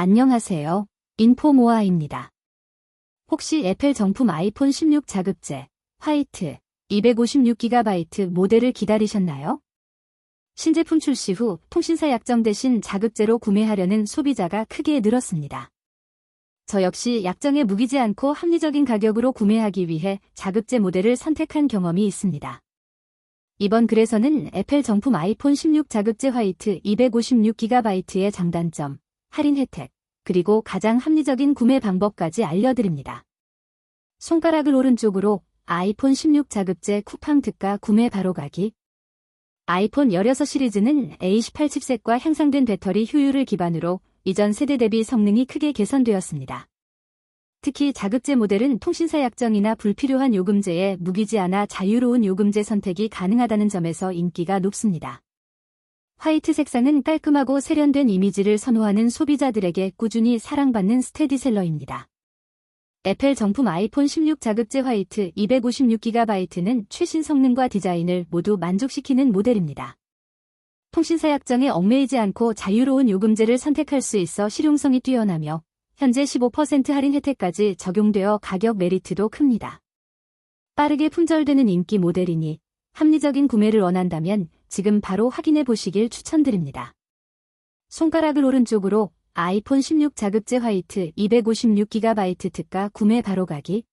안녕하세요. 인포모아입니다. 혹시 애플 정품 아이폰 16 자급제, 화이트, 256GB 모델을 기다리셨나요? 신제품 출시 후 통신사 약정 대신 자급제로 구매하려는 소비자가 크게 늘었습니다. 저 역시 약정에 무기지 않고 합리적인 가격으로 구매하기 위해 자급제 모델을 선택한 경험이 있습니다. 이번 글에서는 애플 정품 아이폰 16 자급제 화이트 256GB의 장단점, 할인 혜택, 그리고 가장 합리적인 구매 방법까지 알려드립니다. 손가락을 오른쪽으로 아이폰 16 자급제 쿠팡 특가 구매 바로 가기 아이폰 16 시리즈는 A18 칩셋과 향상된 배터리 효율을 기반으로 이전 세대 대비 성능이 크게 개선되었습니다. 특히 자급제 모델은 통신사 약정이나 불필요한 요금제에 무기지 않아 자유로운 요금제 선택이 가능하다는 점에서 인기가 높습니다. 화이트 색상은 깔끔하고 세련된 이미지를 선호하는 소비자들에게 꾸준히 사랑받는 스테디셀러입니다. 애플 정품 아이폰 16 자급제 화이트 256GB는 최신 성능과 디자인을 모두 만족시키는 모델입니다. 통신사 약정에 얽매이지 않고 자유로운 요금제를 선택할 수 있어 실용성이 뛰어나며 현재 15% 할인 혜택까지 적용되어 가격 메리트도 큽니다. 빠르게 품절되는 인기 모델이니 합리적인 구매를 원한다면 지금 바로 확인해 보시길 추천드립니다. 손가락을 오른쪽으로 아이폰 16 자급제 화이트 256GB 특가 구매 바로 가기